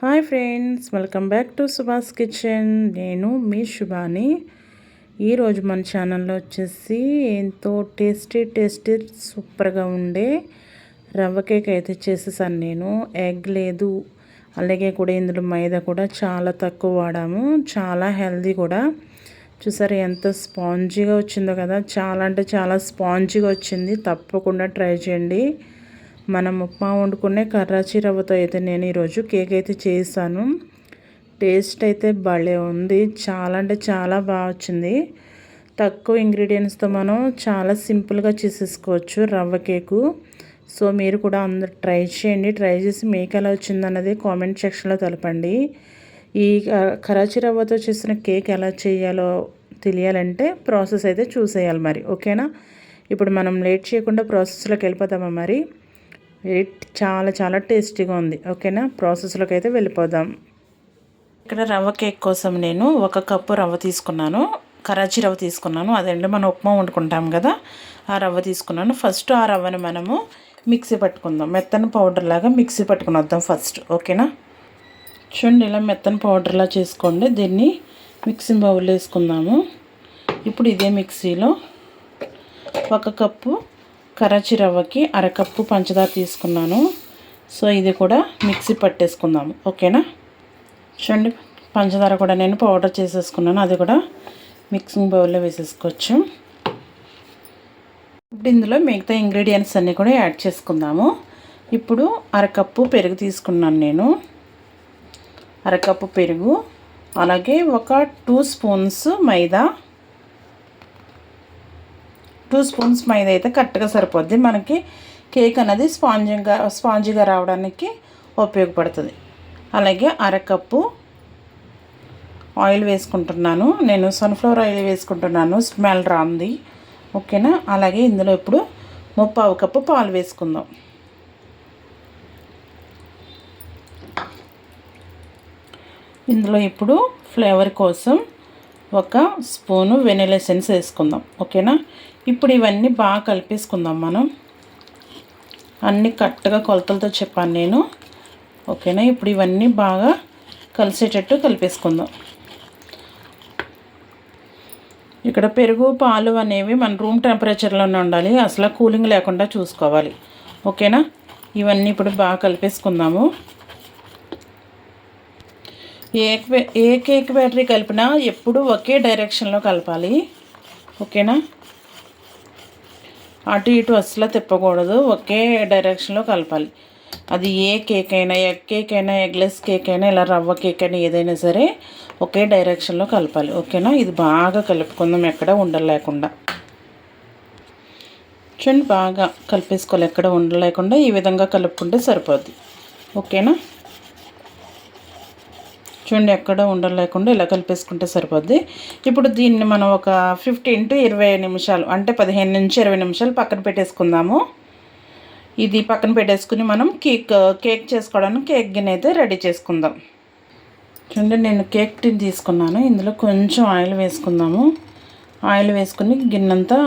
Hi friends welcome back to Subhash kitchen. నేను మీ శుభాని. ఈరోజు మన ఛానల్లో వచ్చేసి ఎంతో టేస్టీ టేస్టీ సూపర్గా ఉండే రవ్వ కేక్ అయితే చేసేసాను నేను. ఎగ్ లేదు. అలాగే కూడా ఇందులో మైదా కూడా చాలా తక్కువ వాడాము. చాలా హెల్దీ కూడా. చూసారు ఎంత స్పాంజీగా వచ్చిందో కదా. చాలా అంటే చాలా స్పాంజీగా వచ్చింది. తప్పకుండా ట్రై చేయండి. మనం ఉప్మా వండుకునే కర్రాచి రవ్వతో అయితే నేను ఈరోజు కేక్ అయితే చేశాను. టేస్ట్ అయితే భలే ఉంది. చాలా అంటే చాలా బాగా వచ్చింది. తక్కువ ఇంగ్రీడియంట్స్తో మనం చాలా సింపుల్గా చేసేసుకోవచ్చు రవ్వ కేకు. సో మీరు కూడా అందరు ట్రై చేయండి. ట్రై చేసి మీకు ఎలా వచ్చిందన్నది కామెంట్ సెక్షన్లో తెలపండి. ఈ కరాచీ రవ్వతో చేసిన కేక్ ఎలా చేయాలో తెలియాలంటే ప్రాసెస్ అయితే చూసేయాలి మరి. ఓకేనా? ఇప్పుడు మనం లేట్ చేయకుండా ప్రాసెస్లోకి వెళ్ళిపోతామా మరి? చాలా చాలా టేస్టీగా ఉంది. ఓకేనా ప్రాసెస్లోకి అయితే వెళ్ళిపోదాం. ఇక్కడ రవ్వ కేక్ కోసం నేను ఒక కప్పు రవ్వ తీసుకున్నాను. కరాచీ రవ్వ తీసుకున్నాను. అదండి మనం ఉప్మా వండుకుంటాం కదా ఆ రవ్వ తీసుకున్నాను. ఫస్ట్ ఆ రవ్వని మనము మిక్సీ పట్టుకుందాం. మెత్తని పౌడర్ లాగా మిక్సీ పట్టుకుని వద్దాం ఫస్ట్ ఓకేనా చూడండి ఇలా మెత్తని పౌడర్లా చేసుకోండి. దీన్ని మిక్సీ బౌల్ వేసుకుందాము. ఇప్పుడు ఇదే మిక్సీలో ఒక కప్పు కరాచీ రవ్వకి అరకప్పు పంచదార తీసుకున్నాను. సో ఇది కూడా మిక్సీ పట్టేసుకుందాము. ఓకేనా? చూడండి పంచదార కూడా నేను పౌడర్ చేసేసుకున్నాను. అది కూడా మిక్సింగ్ బౌల్లో వేసేసుకోవచ్చు. ఇప్పుడు ఇందులో మిగతా ఇంగ్రీడియంట్స్ అన్నీ కూడా యాడ్ చేసుకుందాము. ఇప్పుడు అరకప్పు పెరుగు తీసుకున్నాను నేను. అరకప్పు పెరుగు అలాగే ఒక టూ స్పూన్స్ మైదా టూ స్పూన్స్ మైదా అయితే కరెక్ట్గా సరిపోద్ది. మనకి కేక్ అనేది స్పాంజిగా స్పాంజిగా రావడానికి ఉపయోగపడుతుంది. అలాగే అరకప్పు ఆయిల్ వేసుకుంటున్నాను. నేను సన్ఫ్లవర్ ఆయిల్ వేసుకుంటున్నాను. స్మెల్ రాంది. ఓకేనా? అలాగే ఇందులో ఇప్పుడు ముప్పావు కప్పు పాలు వేసుకుందాం. ఇందులో ఇప్పుడు ఫ్లేవర్ కోసం ఒక స్పూను వెనిలా ఎసెన్స్ వేసుకుందాం. ఓకేనా? ఇప్పుడు ఇవన్నీ బాగా కలిపేసుకుందాం మనం. అన్నీ కరెక్ట్గా కొలతలతో చెప్పాను నేను. ఓకేనా? ఇప్పుడు ఇవన్నీ బాగా కలిసేటట్టు కలిపేసుకుందాం. ఇక్కడ పెరుగు పాలు అనేవి మన రూమ్ టెంపరేచర్లోనే ఉండాలి. అసలు కూలింగ్ లేకుండా చూసుకోవాలి. ఓకేనా? ఇవన్నీ ఇప్పుడు బాగా కలిపేసుకుందాము. ఏ ఏ కేక్ బ్యాటరీ కలిపినా ఎప్పుడు ఒకే డైరెక్షన్లో కలపాలి. ఓకేనా? అటు ఇటు అసలు తిప్పకూడదు. ఒకే డైరెక్షన్లో కలపాలి. అది ఏ కేక్ అయినా ఎగ్ కేక్ అయినా ఎగ్లెస్ కేక్ అయినా ఇలా రవ్వ కేక్ అయినా ఏదైనా సరే ఒకే డైరెక్షన్లో కలపాలి. ఓకేనా? ఇది బాగా కలుపుకుందాం. ఎక్కడ ఉండలేకుండా. చూడండి బాగా కలిపేసుకోవాలి. ఎక్కడ ఉండలేకుండా ఈ విధంగా కలుపుకుంటే సరిపోద్ది. ఓకేనా? చూడండి ఎక్కడ ఉండలేకుండా ఇలా కలిపేసుకుంటే సరిపోద్ది. ఇప్పుడు దీన్ని మనం ఒక ఫిఫ్టీన్ టు ఇరవై నిమిషాలు అంటే పదిహేను నుంచి ఇరవై నిమిషాలు పక్కన పెట్టేసుకుందాము. ఇది పక్కన పెట్టేసుకుని మనం కేక్ కేక్ చేసుకోవడానికి కేక్ గిన్నె అయితే రెడీ చేసుకుందాం. చూడండి నేను కేక్ టిన్ తీసుకున్నాను. ఇందులో కొంచెం ఆయిల్ వేసుకుందాము. ఆయిల్ వేసుకుని గిన్నెంతా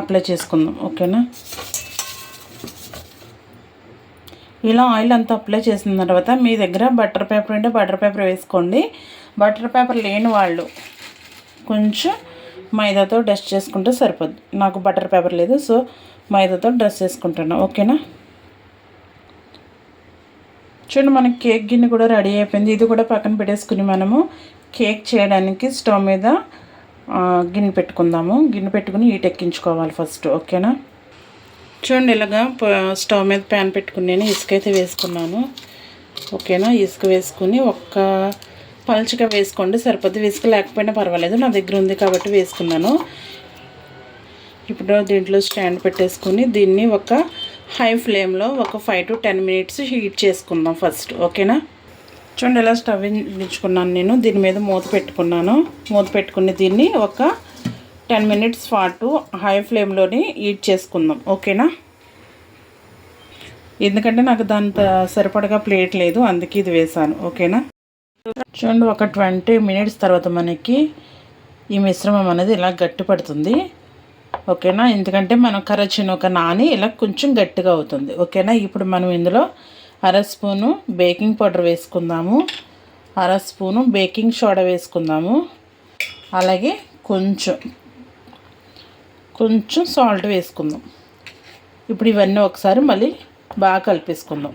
అప్లై చేసుకుందాం. ఓకేనా? ఇలా ఆయిల్ అంతా అప్లై చేసిన తర్వాత మీ దగ్గర బటర్ పేపర్ ఉంటే బటర్ పేపర్ వేసుకోండి. బటర్ పేపర్ లేని వాళ్ళు కొంచెం మైదాతో డస్ట్ చేసుకుంటే సరిపోద్ది. నాకు బటర్ పేపర్ లేదు సో మైదాతో డ్రెస్ చేసుకుంటున్నా ఓకేనా? చూడండి మనకి కేక్ గిన్నె కూడా రెడీ అయిపోయింది. ఇది కూడా పక్కన పెట్టేసుకుని మనము కేక్ చేయడానికి స్టవ్ మీద గిన్నె పెట్టుకుందాము. గిన్నె పెట్టుకుని ఈట్ ఎక్కించుకోవాలి ఫస్ట్. ఓకేనా? చూడండి ఇలాగా స్టవ్ మీద ప్యాన్ పెట్టుకుని నేను ఇసుక అయితే వేసుకున్నాను. ఓకేనా? ఇసుక వేసుకుని ఒక్క పలుచగా వేసుకోండి. సరిపోతే ఇసుక లేకపోయినా పర్వాలేదు. నా దగ్గర ఉంది కాబట్టి వేసుకున్నాను. ఇప్పుడు దీంట్లో స్టాండ్ పెట్టేసుకుని దీన్ని ఒక హై ఫ్లేమ్లో ఒక five to ten minutes heat చేసుకుందాం ఫస్ట్. ఓకేనా? చూడండి ఇలా స్టవ్ ఉంచుకున్నాను నేను. దీని మీద మూత పెట్టుకున్నాను. మూత పెట్టుకుని దీన్ని ఒక టెన్ మినిట్స్ పాటు హై ఫ్లేమ్లోని హీట్ చేసుకుందాం. ఓకేనా? ఎందుకంటే నాకు దాంత సరిపడగా ప్లేట్ లేదు అందుకే ఇది వేసాను. ఓకేనా? చూడండి ఒక ట్వంటీ మినిట్స్ తర్వాత మనకి ఈ మిశ్రమం అనేది ఇలా గట్టి పడుతుంది. ఓకేనా? ఎందుకంటే మనం కరచిన ఒక నాని ఇలా కొంచెం గట్టిగా అవుతుంది. ఓకేనా? ఇప్పుడు మనం ఇందులో అర స్పూను బేకింగ్ పౌడర్ వేసుకుందాము. అర స్పూను బేకింగ్ సోడా వేసుకుందాము. అలాగే కొంచెం కొంచెం సాల్ట్ వేసుకుందాం. ఇప్పుడు ఇవన్నీ ఒకసారి మళ్ళీ బాగా కలిపేసుకుందాం.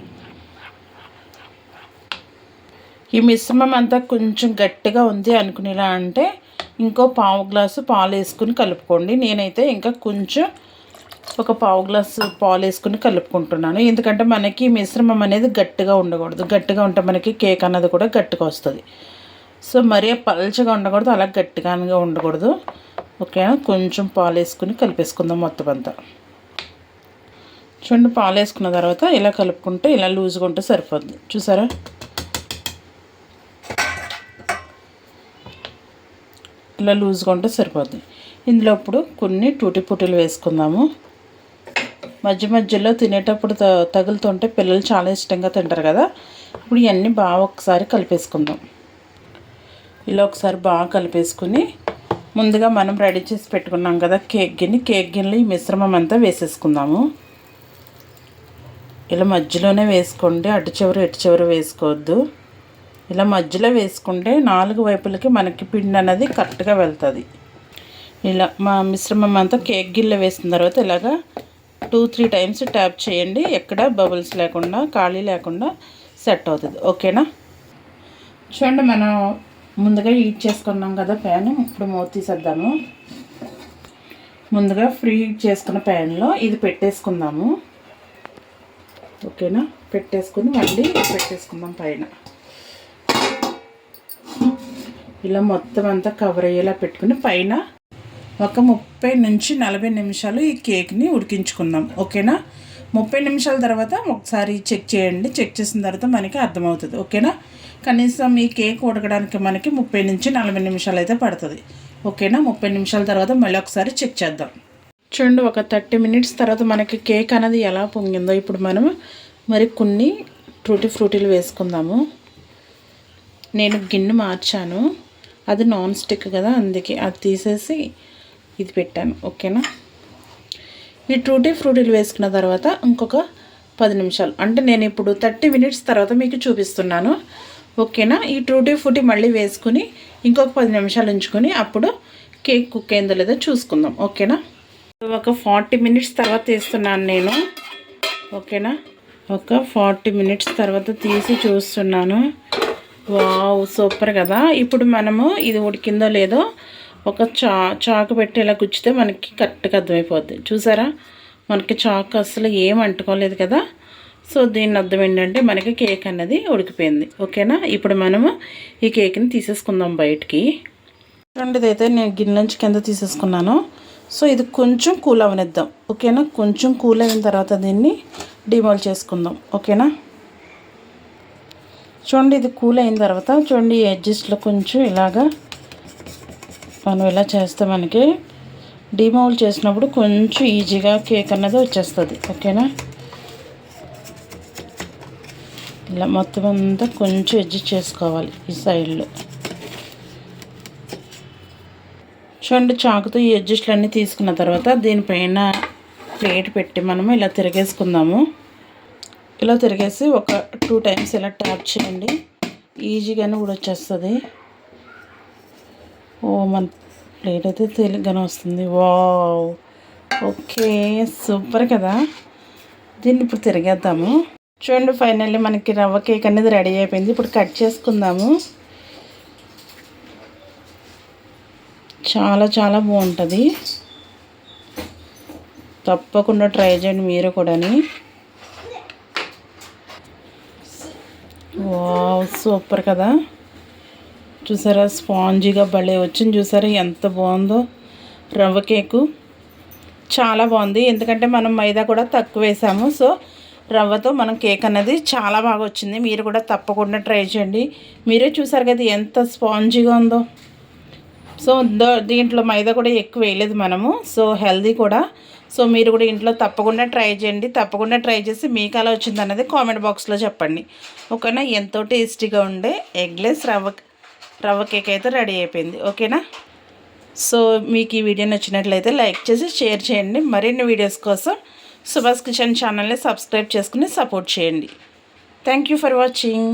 ఈ మిశ్రమం అంతా కొంచెం గట్టిగా ఉంది అనుకునేలా అంటే ఇంకో పావు గ్లాసు పాలు వేసుకుని కలుపుకోండి. నేనైతే ఇంకా కొంచెం ఒక పావు గ్లాసు పాలు వేసుకుని కలుపుకుంటున్నాను. ఎందుకంటే మనకి మిశ్రమం అనేది గట్టిగా ఉండకూడదు. గట్టిగా ఉంటే మనకి కేక్ అన్నది కూడా గట్టిగా వస్తుంది. సో మరీ పల్చగా ఉండకూడదు అలా గట్టిగా ఉండకూడదు. ఓకే కొంచెం పాలు వేసుకుని కలిపేసుకుందాం మొత్తం అంతా. చూడండి పాలు వేసుకున్న తర్వాత ఇలా కలుపుకుంటే ఇలా లూజ్గా ఉంటే సరిపోతుంది చూసారా? ఇలా లూజ్గా ఉంటే సరిపోతుంది ఇందులో ఇప్పుడు కొన్ని టూటి పుటీలు వేసుకుందాము. మధ్య మధ్యలో తినేటప్పుడు త తగులుతుంటే పిల్లలు చాలా ఇష్టంగా తింటారు కదా. ఇప్పుడు ఇవన్నీ బాగా ఒకసారి కలిపేసుకుందాం. ఇలా ఒకసారి బాగా కలిపేసుకుని ముందుగా మనం రెడీ చేసి పెట్టుకున్నాం కదా కేక్ గిన్నె. కేక్ గిన్నెలో ఈ మిశ్రమం అంతా వేసేసుకుందాము. ఇలా మధ్యలోనే వేసుకోండి. అటు చివరి ఇటు చివరి వేసుకోవద్దు. ఇలా మధ్యలో వేసుకుంటే నాలుగు వైపులకి మనకి పిండి అనేది కరెక్ట్గా వెళ్తుంది. ఇలా మా మిశ్రమం అంతా కేక్ గిన్నెలో వేసిన తర్వాత ఇలాగా టూ త్రీ టైమ్స్ ట్యాప్ చేయండి. ఎక్కడ బబుల్స్ లేకుండా ఖాళీ లేకుండా సెట్ అవుతుంది. ఓకేనా? చూడండి మనం ముందుగా హీట్ చేసుకున్నాం కదా ప్యాన్ ఇప్పుడు మూత తీసేద్దాము. ముందుగా ఫ్రీ హీట్ చేసుకున్న ప్యాన్లో ఇది పెట్టేసుకుందాము. ఓకేనా? పెట్టేసుకుని మళ్ళీ పెట్టేసుకుందాం పైన. ఇలా మొత్తం అంతా కవర్ అయ్యేలా పెట్టుకుని పైన ఒక ముప్పై నుంచి నలభై నిమిషాలు ఈ కేక్ని ఉడికించుకుందాం. ఓకేనా? ముప్పై నిమిషాల తర్వాత ఒకసారి చెక్ చేయండి. చెక్ చేసిన తర్వాత మనకి అర్థమవుతుంది. ఓకేనా? కనీసం ఈ కేక్ ఉడకడానికి మనకి ముప్పై నుంచి నలభై నిమిషాలు అయితే పడుతుంది. ఓకేనా? ముప్పై నిమిషాల తర్వాత మళ్ళీ ఒకసారి చెక్ చేద్దాం. చూడండి ఒక థర్టీ మినిట్స్ తర్వాత మనకి కేక్ అనేది ఎలా పొంగిందో ఇప్పుడు మనం మరి కొన్ని ఫ్రూటీ ఫ్రూటీలు వేసుకుందాము. నేను గిన్నె మార్చాను. అది నాన్ స్టిక్ కదా అందుకే అది తీసేసి ఇది పెట్టాను. ఓకేనా? ఈ టూటీ ఫ్రూటీలు వేసుకున్న తర్వాత ఇంకొక పది నిమిషాలు. అంటే నేను ఇప్పుడు థర్టీ మినిట్స్ తర్వాత మీకు చూపిస్తున్నాను. ఓకేనా? ఈ టూటీ ఫ్రూటీ మళ్ళీ వేసుకుని ఇంకొక పది నిమిషాలు ఉంచుకొని అప్పుడు కేక్ కుక్ అయిందో లేదో చూసుకుందాం. ఓకేనా? ఒక ఫార్టీ మినిట్స్ తర్వాత తీస్తున్నాను నేను. ఓకేనా? ఒక ఫార్టీ మినిట్స్ తర్వాత తీసి చూస్తున్నాను. వావ్ సూపర్ కదా. ఇప్పుడు మనము ఇది ఉడికిందో లేదో ఒక చా చాకు పెట్టి ఇలా గుచ్చితే మనకి కరెక్ట్గా అర్థమైపోద్ది. చూసారా? మనకి చాకు అసలు ఏం అంటుకోలేదు కదా? సో దీని అర్థం ఏంటంటే మనకి కేక్ అన్నది ఉడికిపోయింది. ఓకేనా? ఇప్పుడు మనము ఈ కేక్ని తీసేసుకుందాం బయటికి. చూడండి అయితే నేను గిన్నె నుంచి కింద తీసేసుకున్నాను. సో ఇది కొంచెం కూల్ అవనిద్దాం ఓకేనా? కొంచెం కూల్ అయిన తర్వాత దీన్ని డిమోల్ చేసుకుందాం. ఓకేనా? చూడండి ఇది కూల్ అయిన తర్వాత చూడండి ఎడ్జస్ట్లో కొంచెం ఇలాగా మనం ఇలా చేస్తే మనకి డిమౌల్ చేసినప్పుడు కొంచెం ఈజీగా కేక్ అన్నది వచ్చేస్తుంది ఓకేనా? ఇలా మొత్తం అంతా కొంచెం అడ్జస్ట్ చేసుకోవాలి ఈ సైడ్లో చూడండి చాకుతో ఈ అడ్జస్ట్లన్నీ తీసుకున్న తర్వాత దీనిపైన ప్లేట్ పెట్టి మనము ఇలా తిరిగేసుకుందాము. ఇలా తిరిగేసి ఒక టూ టైమ్స్ ఇలా ట్యాప్ చేయండి. ఈజీగానే కూడా వచ్చేస్తుంది. ఓ మన ప్లేట్ అయితే తేలిగ్గానే వస్తుంది. వా ఓకే సూపర్ కదా. దీన్ని ఇప్పుడు తిరిగేద్దాము. చూడండి ఫైనల్లీ మనకి రవ్వ కేక్ అనేది రెడీ అయిపోయింది. ఇప్పుడు కట్ చేసుకుందాము. చాలా చాలా బాగుంటుంది. తప్పకుండా ట్రై చేయండి మీరు కూడాని. వావ్ సూపర్ కదా. చూసారా? స్పాంజీగా భలే వచ్చింది. చూసారా? ఎంత బాగుందో. రవ్వ కేకు. చాలా బాగుంది. ఎందుకంటే మనం మైదా కూడా తక్కువ వేసాము సో రవ్వతో మనం కేక్ అనేది చాలా బాగా వచ్చింది. మీరు కూడా తప్పకుండా ట్రై చేయండి. మీరే చూసారు కదా ఎంత స్పాంజీగా ఉందో. సో దీంట్లో మైదా కూడా ఎక్కువ వేయలేదు మనము. సో హెల్దీ కూడా. సో మీరు కూడా ఇంట్లో తప్పకుండా ట్రై చేయండి. తప్పకుండా ట్రై చేసి మీకు అలా వచ్చింది అనేది కామెంట్ బాక్స్లో చెప్పండి. ఓకేనా? ఎంతో టేస్టీగా ఉండే ఎగ్లెస్ రవ్వ రవ్వ కేక్ అయితే రెడీ అయిపోయింది. ఓకేనా? సో మీకు ఈ వీడియో నచ్చినట్లయితే లైక్ చేసి షేర్ చేయండి. మరిన్ని వీడియోస్ కోసం సుభాష్ కిచెన్ ఛానల్ని సబ్స్క్రైబ్ చేసుకుని సపోర్ట్ చేయండి. Thank you for watching.